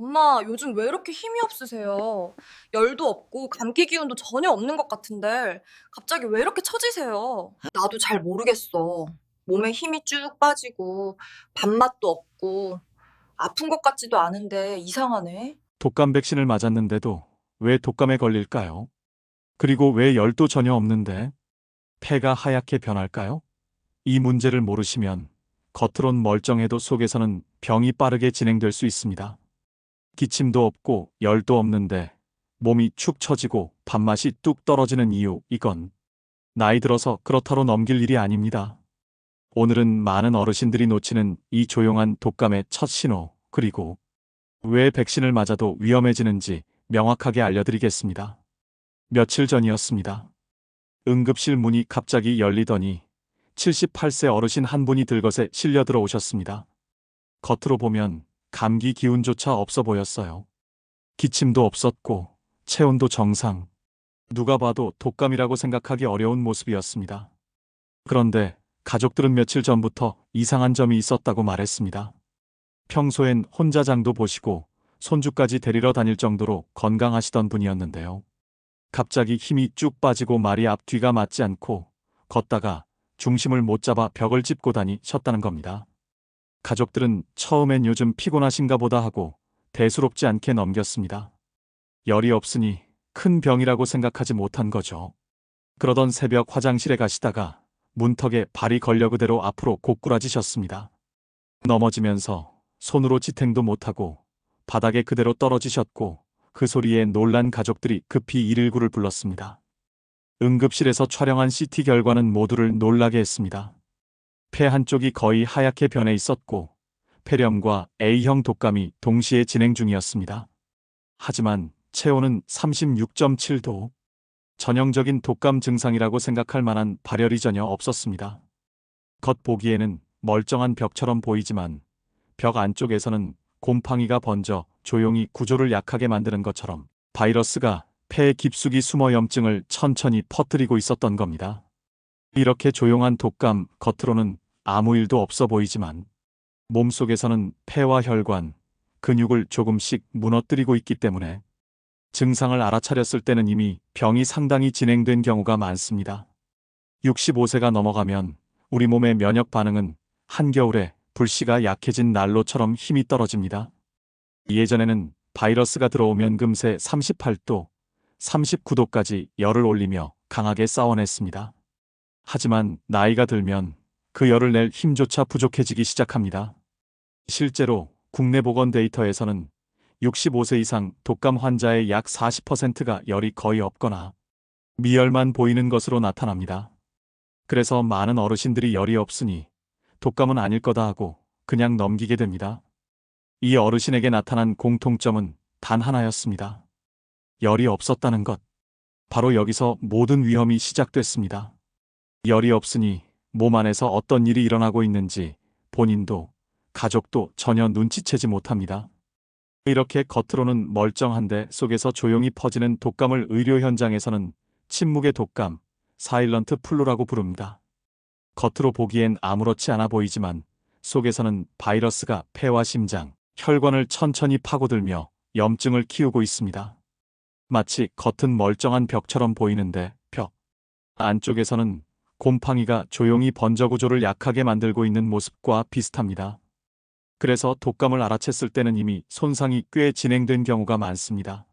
엄마, 요즘 왜 이렇게 힘이 없으세요? 열도 없고 감기 기운도 전혀 없는 것 같은데 갑자기 왜 이렇게 처지세요? 나도 잘 모르겠어. 몸에 힘이 쭉 빠지고 밥맛도 없고 아픈 것 같지도 않은데 이상하네. 독감 백신을 맞았는데도 왜 독감에 걸릴까요? 그리고 왜 열도 전혀 없는데 폐가 하얗게 변할까요? 이 문제를 모르시면 겉으론 멀쩡해도 속에서는 병이 빠르게 진행될 수 있습니다. 기침도 없고 열도 없는데 몸이 축 처지고 밥맛이 뚝 떨어지는 이유, 이건 나이 들어서 그렇다로 넘길 일이 아닙니다. 오늘은 많은 어르신들이 놓치는 이 조용한 독감의 첫 신호, 그리고 왜 백신을 맞아도 위험해지는지 명확하게 알려드리겠습니다. 며칠 전이었습니다. 응급실 문이 갑자기 열리더니 78세 어르신 한 분이 들것에 실려 들어오셨습니다. 겉으로 보면 감기 기운조차 없어 보였어요. 기침도 없었고 체온도 정상. 누가 봐도 독감이라고 생각하기 어려운 모습이었습니다. 그런데 가족들은 며칠 전부터 이상한 점이 있었다고 말했습니다. 평소엔 혼자 장도 보시고 손주까지 데리러 다닐 정도로 건강하시던 분이었는데요. 갑자기 힘이 쭉 빠지고 말이 앞뒤가 맞지 않고 걷다가 중심을 못 잡아 벽을 짚고 다니셨다는 겁니다. 가족들은 처음엔 요즘 피곤하신가 보다 하고 대수롭지 않게 넘겼습니다. 열이 없으니 큰 병이라고 생각하지 못한 거죠. 그러던 새벽 화장실에 가시다가 문턱에 발이 걸려 그대로 앞으로 고꾸라지셨습니다. 넘어지면서 손으로 지탱도 못하고 바닥에 그대로 떨어지셨고 그 소리에 놀란 가족들이 급히 119를 불렀습니다. 응급실에서 촬영한 CT 결과는 모두를 놀라게 했습니다. 폐 한쪽이 거의 하얗게 변해 있었고 폐렴과 A형 독감이 동시에 진행 중이었습니다. 하지만 체온은 36.7도. 전형적인 독감 증상이라고 생각할 만한 발열이 전혀 없었습니다. 겉 보기에는 멀쩡한 벽처럼 보이지만 벽 안쪽에서는 곰팡이가 번져 조용히 구조를 약하게 만드는 것처럼 바이러스가 폐에 깊숙이 숨어 염증을 천천히 퍼뜨리고 있었던 겁니다. 이렇게 조용한 독감 겉으로는 아무 일도 없어 보이지만 몸속에서는 폐와 혈관, 근육을 조금씩 무너뜨리고 있기 때문에 증상을 알아차렸을 때는 이미 병이 상당히 진행된 경우가 많습니다. 65세가 넘어가면 우리 몸의 면역 반응은 한겨울에 불씨가 약해진 난로처럼 힘이 떨어집니다. 예전에는 바이러스가 들어오면 금세 38도, 39도까지 열을 올리며 강하게 싸워냈습니다. 하지만 나이가 들면 그 열을 낼 힘조차 부족해지기 시작합니다. 실제로 국내 보건 데이터에서는 65세 이상 독감 환자의 약 40%가 열이 거의 없거나 미열만 보이는 것으로 나타납니다. 그래서 많은 어르신들이 열이 없으니 독감은 아닐 거다 하고 그냥 넘기게 됩니다. 이 어르신에게 나타난 공통점은 단 하나였습니다. 열이 없었다는 것. 바로 여기서 모든 위험이 시작됐습니다. 열이 없으니 몸 안에서 어떤 일이 일어나고 있는지 본인도 가족도 전혀 눈치채지 못합니다. 이렇게 겉으로는 멀쩡한데 속에서 조용히 퍼지는 독감을 의료 현장에서는 침묵의 독감, 사일런트 플루라고 부릅니다. 겉으로 보기엔 아무렇지 않아 보이지만 속에서는 바이러스가 폐와 심장, 혈관을 천천히 파고들며 염증을 키우고 있습니다. 마치 겉은 멀쩡한 벽처럼 보이는데 벽 안쪽에서는 곰팡이가 조용히 번져 구조를 약하게 만들고 있는 모습과 비슷합니다. 그래서 독감을 알아챘을 때는 이미 손상이 꽤 진행된 경우가 많습니다.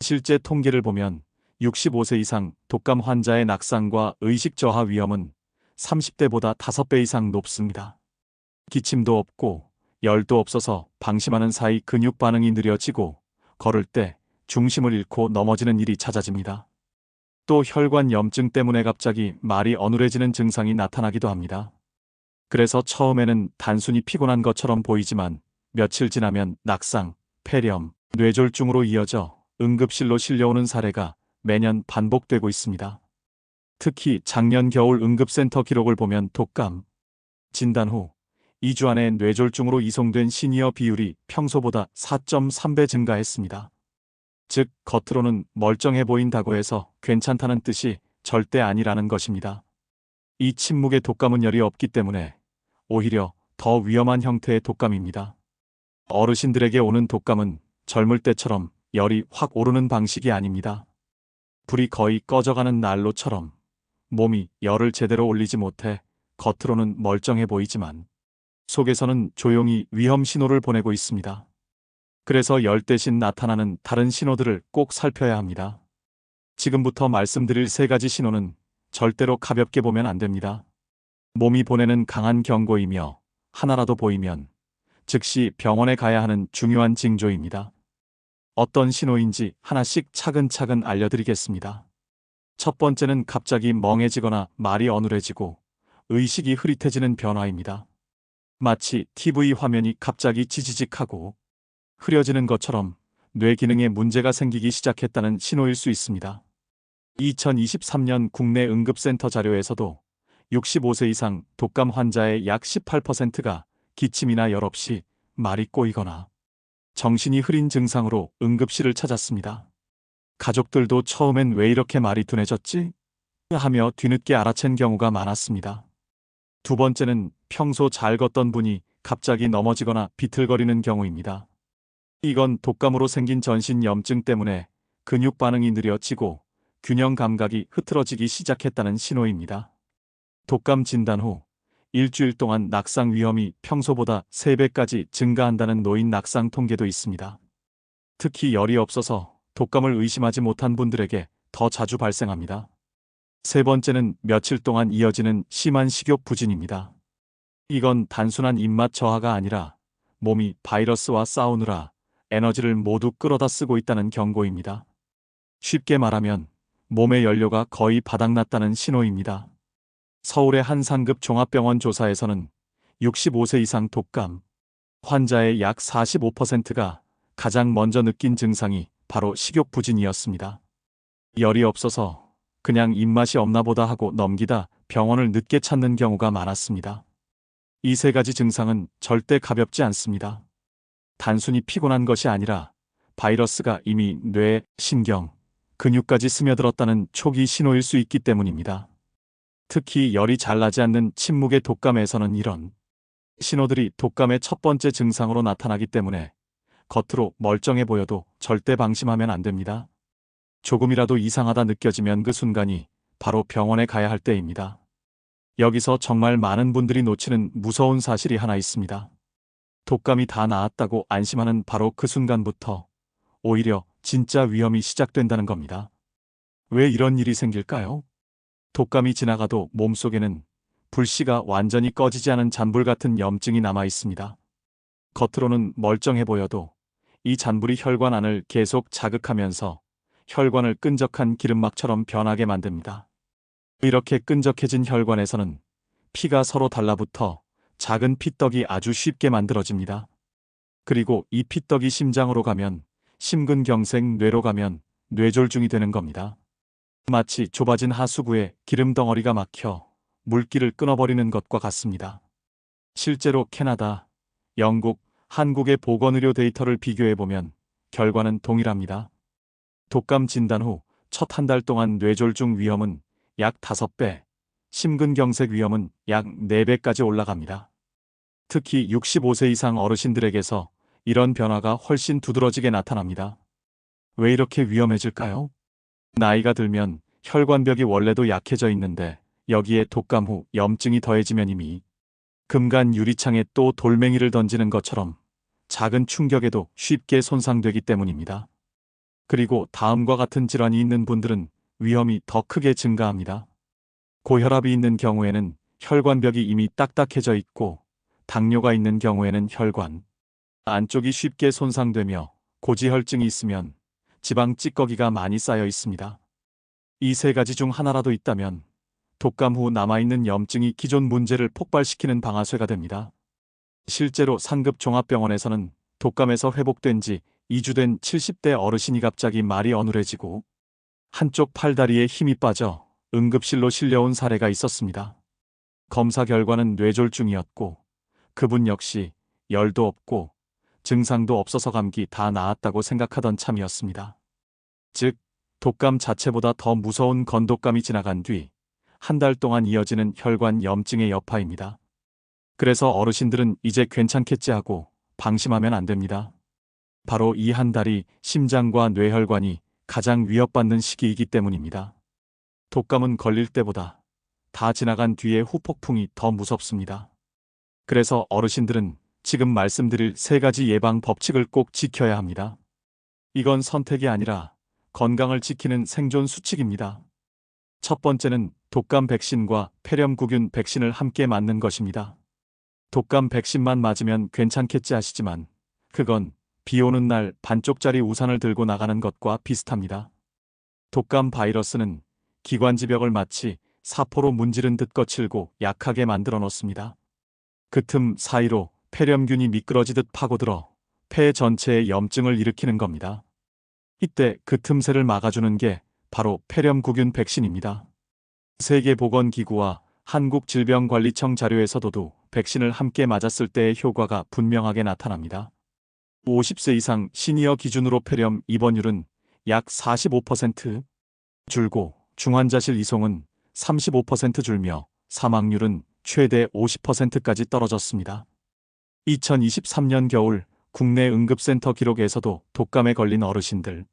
실제 통계를 보면 65세 이상 독감 환자의 낙상과 의식 저하 위험은 30대보다 5배 이상 높습니다. 기침도 없고 열도 없어서 방심하는 사이 근육 반응이 느려지고 걸을 때 중심을 잃고 넘어지는 일이 잦아집니다. 또 혈관 염증 때문에 갑자기 말이 어눌해지는 증상이 나타나기도 합니다. 그래서 처음에는 단순히 피곤한 것처럼 보이지만 며칠 지나면 낙상, 폐렴, 뇌졸중으로 이어져 응급실로 실려오는 사례가 매년 반복되고 있습니다. 특히 작년 겨울 응급센터 기록을 보면 독감, 진단 후 2주 안에 뇌졸중으로 이송된 시니어 비율이 평소보다 4.3배 증가했습니다. 즉, 겉으로는 멀쩡해 보인다고 해서 괜찮다는 뜻이 절대 아니라는 것입니다. 이 침묵의 독감은 열이 없기 때문에 오히려 더 위험한 형태의 독감입니다. 어르신들에게 오는 독감은 젊을 때처럼 열이 확 오르는 방식이 아닙니다. 불이 거의 꺼져가는 난로처럼 몸이 열을 제대로 올리지 못해 겉으로는 멀쩡해 보이지만 속에서는 조용히 위험 신호를 보내고 있습니다. 그래서 열 대신 나타나는 다른 신호들을 꼭 살펴야 합니다. 지금부터 말씀드릴 세 가지 신호는 절대로 가볍게 보면 안 됩니다. 몸이 보내는 강한 경고이며 하나라도 보이면 즉시 병원에 가야 하는 중요한 징조입니다. 어떤 신호인지 하나씩 차근차근 알려드리겠습니다. 첫 번째는 갑자기 멍해지거나 말이 어눌해지고 의식이 흐릿해지는 변화입니다. 마치 TV 화면이 갑자기 지지직하고 흐려지는 것처럼 뇌 기능에 문제가 생기기 시작했다는 신호일 수 있습니다. 2023년 국내 응급센터 자료에서도 65세 이상 독감 환자의 약 18%가 기침이나 열 없이 말이 꼬이거나 정신이 흐린 증상으로 응급실을 찾았습니다. 가족들도 처음엔 왜 이렇게 말이 둔해졌지? 하며 뒤늦게 알아챈 경우가 많았습니다. 두 번째는 평소 잘 걷던 분이 갑자기 넘어지거나 비틀거리는 경우입니다. 이건 독감으로 생긴 전신 염증 때문에 근육 반응이 느려지고 균형 감각이 흐트러지기 시작했다는 신호입니다. 독감 진단 후 일주일 동안 낙상 위험이 평소보다 3배까지 증가한다는 노인 낙상 통계도 있습니다. 특히 열이 없어서 독감을 의심하지 못한 분들에게 더 자주 발생합니다. 세 번째는 며칠 동안 이어지는 심한 식욕 부진입니다. 이건 단순한 입맛 저하가 아니라 몸이 바이러스와 싸우느라 에너지를 모두 끌어다 쓰고 있다는 경고입니다. 쉽게 말하면 몸의 연료가 거의 바닥났다는 신호입니다. 서울의 한 상급 종합병원 조사에서는 65세 이상 독감 환자의 약 45%가 가장 먼저 느낀 증상이 바로 식욕 부진이었습니다. 열이 없어서 그냥 입맛이 없나 보다 하고 넘기다 병원을 늦게 찾는 경우가 많았습니다. 이 세 가지 증상은 절대 가볍지 않습니다. 단순히 피곤한 것이 아니라 바이러스가 이미 뇌, 신경, 근육까지 스며들었다는 초기 신호일 수 있기 때문입니다. 특히 열이 잘 나지 않는 침묵의 독감에서는 이런 신호들이 독감의 첫 번째 증상으로 나타나기 때문에 겉으로 멀쩡해 보여도 절대 방심하면 안 됩니다. 조금이라도 이상하다 느껴지면 그 순간이 바로 병원에 가야 할 때입니다. 여기서 정말 많은 분들이 놓치는 무서운 사실이 하나 있습니다. 독감이 다 나았다고 안심하는 바로 그 순간부터 오히려 진짜 위험이 시작된다는 겁니다. 왜 이런 일이 생길까요? 독감이 지나가도 몸속에는 불씨가 완전히 꺼지지 않은 잔불 같은 염증이 남아 있습니다. 겉으로는 멀쩡해 보여도 이 잔불이 혈관 안을 계속 자극하면서 혈관을 끈적한 기름막처럼 변하게 만듭니다. 이렇게 끈적해진 혈관에서는 피가 서로 달라붙어 작은 피떡이 아주 쉽게 만들어집니다. 그리고 이 피떡이 심장으로 가면 심근경색 뇌로 가면 뇌졸중이 되는 겁니다. 마치 좁아진 하수구에 기름 덩어리가 막혀 물기를 끊어버리는 것과 같습니다. 실제로 캐나다, 영국, 한국의 보건의료 데이터를 비교해보면 결과는 동일합니다. 독감 진단 후 첫 한 달 동안 뇌졸중 위험은 약 5배, 심근경색 위험은 약 4배까지 올라갑니다. 특히 65세 이상 어르신들에게서 이런 변화가 훨씬 두드러지게 나타납니다. 왜 이렇게 위험해질까요? 나이가 들면 혈관벽이 원래도 약해져 있는데 여기에 독감 후 염증이 더해지면 이미 금간 유리창에 또 돌멩이를 던지는 것처럼 작은 충격에도 쉽게 손상되기 때문입니다. 그리고 다음과 같은 질환이 있는 분들은 위험이 더 크게 증가합니다. 고혈압이 있는 경우에는 혈관벽이 이미 딱딱해져 있고 당뇨가 있는 경우에는 혈관 안쪽이 쉽게 손상되며 고지혈증이 있으면 지방 찌꺼기가 많이 쌓여 있습니다. 이 세 가지 중 하나라도 있다면 독감 후 남아있는 염증이 기존 문제를 폭발시키는 방아쇠가 됩니다. 실제로 상급 종합병원에서는 독감에서 회복된 지 2주 된 70대 어르신이 갑자기 말이 어눌해지고 한쪽 팔다리에 힘이 빠져 응급실로 실려온 사례가 있었습니다. 검사 결과는 뇌졸중이었고 그분 역시 열도 없고 증상도 없어서 감기 다 나았다고 생각하던 참이었습니다. 즉, 독감 자체보다 더 무서운 건독감이 지나간 뒤 한 달 동안 이어지는 혈관 염증의 여파입니다. 그래서 어르신들은 이제 괜찮겠지 하고 방심하면 안 됩니다. 바로 이 한 달이 심장과 뇌혈관이 가장 위협받는 시기이기 때문입니다. 독감은 걸릴 때보다 다 지나간 뒤의 후폭풍이 더 무섭습니다. 그래서 어르신들은 지금 말씀드릴 세 가지 예방 법칙을 꼭 지켜야 합니다. 이건 선택이 아니라 건강을 지키는 생존 수칙입니다. 첫 번째는 독감 백신과 폐렴구균 백신을 함께 맞는 것입니다. 독감 백신만 맞으면 괜찮겠지 하시지만 그건 비 오는 날 반쪽짜리 우산을 들고 나가는 것과 비슷합니다. 독감 바이러스는 기관지벽을 마치 사포로 문지른 듯 거칠고 약하게 만들어 놓습니다. 그 틈 사이로 폐렴균이 미끄러지듯 파고들어 폐 전체에 염증을 일으키는 겁니다. 이때 그 틈새를 막아주는 게 바로 폐렴구균 백신입니다. 세계보건기구와 한국질병관리청 자료에서도 백신을 함께 맞았을 때의 효과가 분명하게 나타납니다. 50세 이상 시니어 기준으로 폐렴 입원율은 약 45% 줄고 중환자실 이송은 35% 줄며 사망률은 최대 50%까지 떨어졌습니다. 2023년 겨울 국내 응급센터 기록에서도 독감에 걸린 어르신들,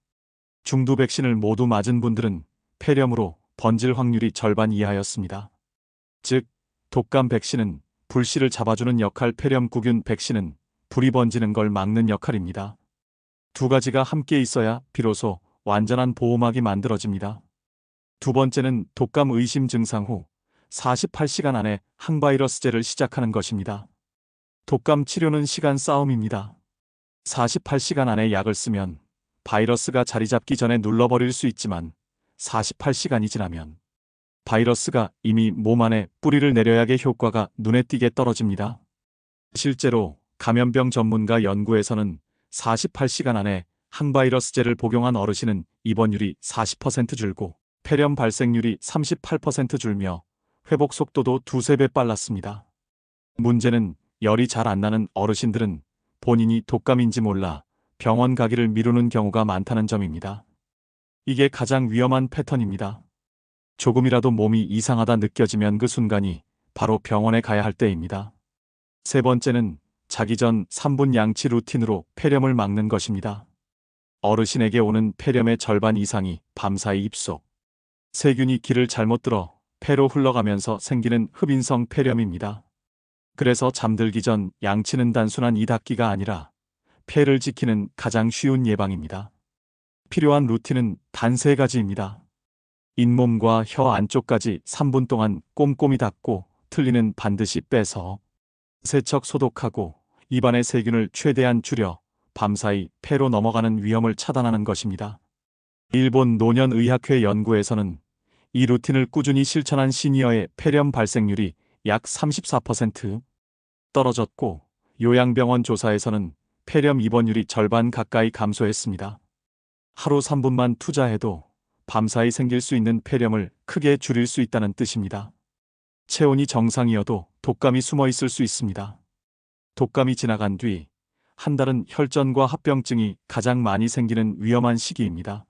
중두 백신을 모두 맞은 분들은 폐렴으로 번질 확률이 절반 이하였습니다. 즉, 독감 백신은 불씨를 잡아주는 역할 폐렴구균 백신은 불이 번지는 걸 막는 역할입니다. 두 가지가 함께 있어야 비로소 완전한 보호막이 만들어집니다. 두 번째는 독감 의심 증상 후 48시간 안에 항바이러스제를 시작하는 것입니다. 독감 치료는 시간 싸움입니다. 48시간 안에 약을 쓰면 바이러스가 자리 잡기 전에 눌러버릴 수 있지만 48시간이 지나면 바이러스가 이미 몸 안에 뿌리를 내려야게 효과가 눈에 띄게 떨어집니다. 실제로 감염병 전문가 연구에서는 48시간 안에 항바이러스제를 복용한 어르신은 입원율이 40% 줄고 폐렴 발생률이 38% 줄며 회복 속도도 두세 배 빨랐습니다. 문제는 열이 잘 안 나는 어르신들은 본인이 독감인지 몰라 병원 가기를 미루는 경우가 많다는 점입니다. 이게 가장 위험한 패턴입니다. 조금이라도 몸이 이상하다 느껴지면 그 순간이 바로 병원에 가야 할 때입니다. 세 번째는 자기 전 3분 양치 루틴으로 폐렴을 막는 것입니다. 어르신에게 오는 폐렴의 절반 이상이 밤사이 입속, 세균이 길을 잘못 들어 폐로 흘러가면서 생기는 흡인성 폐렴입니다. 그래서 잠들기 전 양치는 단순한 이 닦기가 아니라 폐를 지키는 가장 쉬운 예방입니다. 필요한 루틴은 단 세 가지입니다. 잇몸과 혀 안쪽까지 3분 동안 꼼꼼히 닦고 틀니는 반드시 빼서 세척 소독하고 입안의 세균을 최대한 줄여 밤사이 폐로 넘어가는 위험을 차단하는 것입니다. 일본 노년의학회 연구에서는 이 루틴을 꾸준히 실천한 시니어의 폐렴 발생률이 약 34% 떨어졌고 요양병원 조사에서는 폐렴 입원율이 절반 가까이 감소했습니다. 하루 3분만 투자해도 밤사이 생길 수 있는 폐렴을 크게 줄일 수 있다는 뜻입니다. 체온이 정상이어도 독감이 숨어 있을 수 있습니다. 독감이 지나간 뒤 한 달은 혈전과 합병증이 가장 많이 생기는 위험한 시기입니다.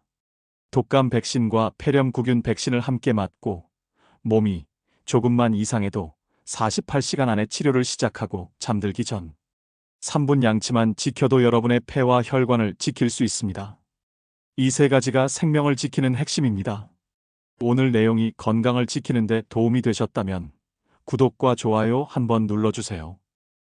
독감 백신과 폐렴구균 백신을 함께 맞고 몸이 조금만 이상해도 48시간 안에 치료를 시작하고 잠들기 전 3분 양치만 지켜도 여러분의 폐와 혈관을 지킬 수 있습니다. 이 세 가지가 생명을 지키는 핵심입니다. 오늘 내용이 건강을 지키는데 도움이 되셨다면 구독과 좋아요 한번 눌러주세요.